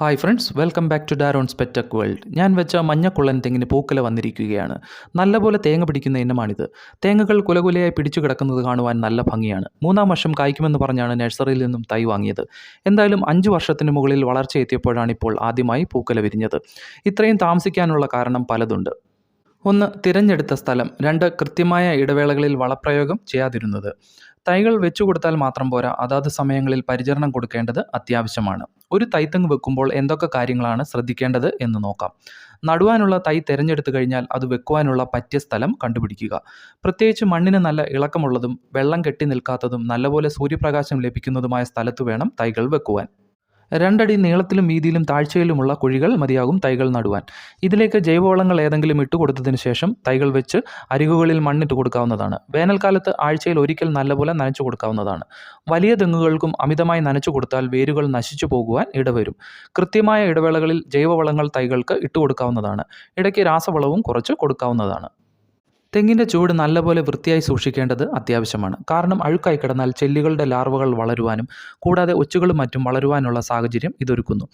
Hi friends welcome back to ഡാരോൺ സ്പെറ്റക് world ഞാൻ വെച്ച മഞ്ഞക്കുള്ളൻ തെങ്ങിന് പൂക്കല വന്നിരിക്കുകയാണ്. നല്ലപോലെ തേങ്ങ പിടിക്കുന്ന ഇനമാണിത്. തേങ്ങകൾ കുലകുലയായി പിടിച്ചു കിടക്കുന്നത് കാണുവാൻ നല്ല ഭംഗിയാണ്. മൂന്നാം വർഷം കായ്ക്കുമെന്ന് പറഞ്ഞാണ് നഴ്സറിയിൽ നിന്നും തൈ വാങ്ങിയത്. എന്തായാലും അഞ്ച് വർഷത്തിന് മുകളിൽ വളർച്ച എത്തിയപ്പോഴാണ് ഇപ്പോൾ ആദ്യമായി പൂക്കല വിരിഞ്ഞത്. ഇത്രയും താമസിക്കാനുള്ള കാരണം പലതുണ്ട്. ഒന്ന് തിരഞ്ഞെടുത്ത സ്ഥലം. രണ്ട് കൃത്യമായ ഇടവേളകളിൽ വളപ്രയോഗം ചെയ്യാതിരുന്നത്. തൈകൾ വെച്ചു കൊടുത്താൽ മാത്രം പോരാ. അതാത് സമയങ്ങളിൽ പരിചരണം കൊടുക്കേണ്ടത് അത്യാവശ്യമാണ്. ഒരു തൈത്തങ്ങ് വെക്കുമ്പോൾ എന്തൊക്കെ കാര്യങ്ങളാണ് ശ്രദ്ധിക്കേണ്ടത് എന്ന് നോക്കാം. നടുവാനുള്ള തൈ തിരഞ്ഞെടുത്തു കഴിഞ്ഞാൽ അത് വെക്കുവാനുള്ള പറ്റിയ സ്ഥലം കണ്ടുപിടിക്കുക. പ്രത്യേകിച്ച് മണ്ണിന് നല്ല ഇളക്കമുള്ളതും വെള്ളം കെട്ടി നിൽക്കാത്തതും നല്ലപോലെ സൂര്യപ്രകാശം ലഭിക്കുന്നതുമായ സ്ഥലത്ത് വേണം തൈകൾ വെക്കുവാൻ. രണ്ടടി നീളത്തിലും വീതിയിലും താഴ്ചയിലുമുള്ള കുഴികൾ മതിയാകും തൈകൾ നടുവാൻ. ഇതിലേക്ക് ജൈവവളങ്ങൾ ഏതെങ്കിലും ഇട്ട് കൊടുത്തതിന് ശേഷം തൈകൾ വെച്ച് അരികുകളിൽ മണ്ണിട്ട് കൊടുക്കാവുന്നതാണ്. വേനൽക്കാലത്ത് ആഴ്ചയിൽ ഒരിക്കൽ നല്ലപോലെ നനച്ചു കൊടുക്കാവുന്നതാണ്. വലിയ തെങ്ങുകൾക്കും അമിതമായി നനച്ചു കൊടുത്താൽ വേരുകൾ നശിച്ചു പോകുവാൻ ഇടവരും. കൃത്യമായ ഇടവേളകളിൽ ജൈവവളങ്ങൾ തൈകൾക്ക് ഇട്ട് കൊടുക്കാവുന്നതാണ്. ഇടയ്ക്ക് രാസവളവും കുറച്ച് കൊടുക്കാവുന്നതാണ്. തെങ്ങിന്റെ ചൂട് നല്ലപോലെ വൃത്തിയായി സൂക്ഷിക്കേണ്ടത് അത്യാവശ്യമാണ്. കാരണം അഴുക്കായി കിടന്നാൽ ചെല്ലികളുടെ ലാർവകൾ വളരുവാനും കൂടാതെ ഒച്ചുകളും മറ്റും വളരുവാനുള്ള സാഹചര്യം ഇതൊരുക്കുന്നു.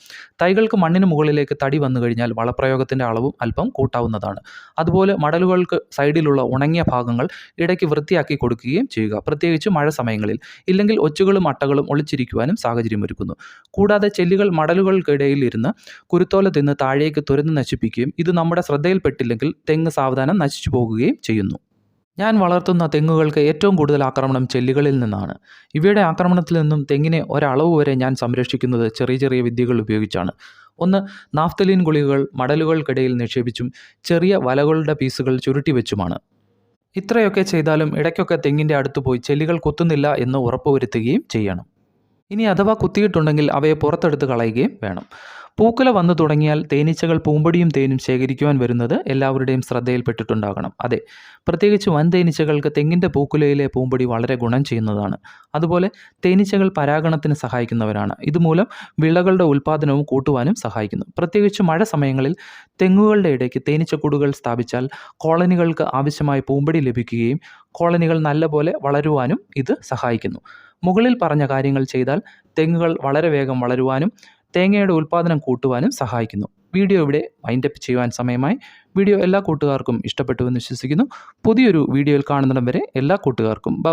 തൈകൾക്ക് മണ്ണിന് മുകളിലേക്ക് തടി വന്നു കഴിഞ്ഞാൽ വളപ്രയോഗത്തിന്റെ അളവും അല്പം കൂട്ടാവുന്നതാണ്. അതുപോലെ മടലുകൾക്ക് സൈഡിലുള്ള ഉണങ്ങിയ ഭാഗങ്ങൾ ഇടയ്ക്ക് വൃത്തിയാക്കി കൊടുക്കുകയും ചെയ്യുക. പ്രത്യേകിച്ച് മഴ സമയങ്ങളിൽ ഇല്ലെങ്കിൽ ഒച്ചുകളും അട്ടകളും ഒളിച്ചിരിക്കുവാനും സാഹചര്യം ഒരുക്കുന്നു കൂടാതെ ചെല്ലികൾ മടലുകൾക്കിടയിൽ ഇരുന്ന് കുരുത്തോല തിന്ന് താഴേക്ക് തുരന്ന് നശിപ്പിക്കുകയും ഇത് നമ്മുടെ ശ്രദ്ധയിൽപ്പെട്ടില്ലെങ്കിൽ തെങ്ങ് സാവധാനം നശിച്ചു പോകുകയും ചെയ്യുന്നു. ഞാൻ വളർത്തുന്ന തെങ്ങുകൾക്ക് ഏറ്റവും കൂടുതൽ ആക്രമണം ചെല്ലികളിൽ നിന്നാണ്. ഇവയുടെ ആക്രമണത്തിൽ നിന്നും തെങ്ങിനെ ഒരളവ് വരെ ഞാൻ സംരക്ഷിക്കുന്നത് ചെറിയ ചെറിയ വിദ്യകൾ ഉപയോഗിച്ചാണ്. ഒന്ന് നാഫ്തലീൻ ഗുളികകൾ മടലുകൾക്കിടയിൽ നിക്ഷേപിച്ചും ചെറിയ വലകളുടെ പീസുകൾ ചുരുട്ടി വെച്ചുമാണ് ഇത്രയൊക്കെ ചെയ്താലും ഇടയ്ക്കൊക്കെ തെങ്ങിന്റെ അടുത്ത് പോയി ചെല്ലികൾ കുത്തുന്നില്ല എന്ന് ഉറപ്പുവരുത്തുകയും ചെയ്യണം. ഇനി അഥവാ കുത്തിയിട്ടുണ്ടെങ്കിൽ അവയെ പുറത്തെടുത്ത് കളയുകയും വേണം. പൂക്കുല വന്നു തുടങ്ങിയാൽ തേനീച്ചകൾ പൂമ്പടിയും തേനും ശേഖരിക്കുവാൻ വരുന്നത് എല്ലാവരുടെയും ശ്രദ്ധയിൽപ്പെട്ടിട്ടുണ്ടാകണം. അതെ പ്രത്യേകിച്ച് വൻ തേനീച്ചകൾക്ക് തെങ്ങിന്റെ പൂക്കുലയിലെ പൂമ്പടി വളരെ ഗുണം ചെയ്യുന്നതാണ്. അതുപോലെ തേനീച്ചകൾ പരാഗണത്തിന് സഹായിക്കുന്നവരാണ്. ഇതുമൂലം വിളകളുടെ ഉൽപ്പാദനവും കൂട്ടുവാനും സഹായിക്കുന്നു. പ്രത്യേകിച്ച് മഴ സമയങ്ങളിൽ തെങ്ങുകളുടെ ഇടയ്ക്ക് തേനീച്ചക്കൂടുകൾ സ്ഥാപിച്ചാൽ കോളനികൾക്ക് ആവശ്യമായ പൂമ്പടി ലഭിക്കുകയും കോളനികൾ നല്ലപോലെ വളരുവാനും ഇത് സഹായിക്കുന്നു. മുകളിൽ പറഞ്ഞ കാര്യങ്ങൾ ചെയ്താൽ തെങ്ങുകൾ വളരെ വേഗം വളരുവാനും തേങ്ങയുടെ ഉൽപ്പാദനം കൂട്ടുവാനും സഹായിക്കുന്നു. വീഡിയോ ഇവിടെ വൈൻഡപ്പ് ചെയ്യുവാൻ സമയമായി. വീഡിയോ എല്ലാ കൂട്ടുകാർക്കും ഇഷ്ടപ്പെട്ടുവെന്ന് വിശ്വസിക്കുന്നു. പുതിയൊരു വീഡിയോയിൽ കാണുന്നിടം വരെ എല്ലാ കൂട്ടുകാർക്കും. ബ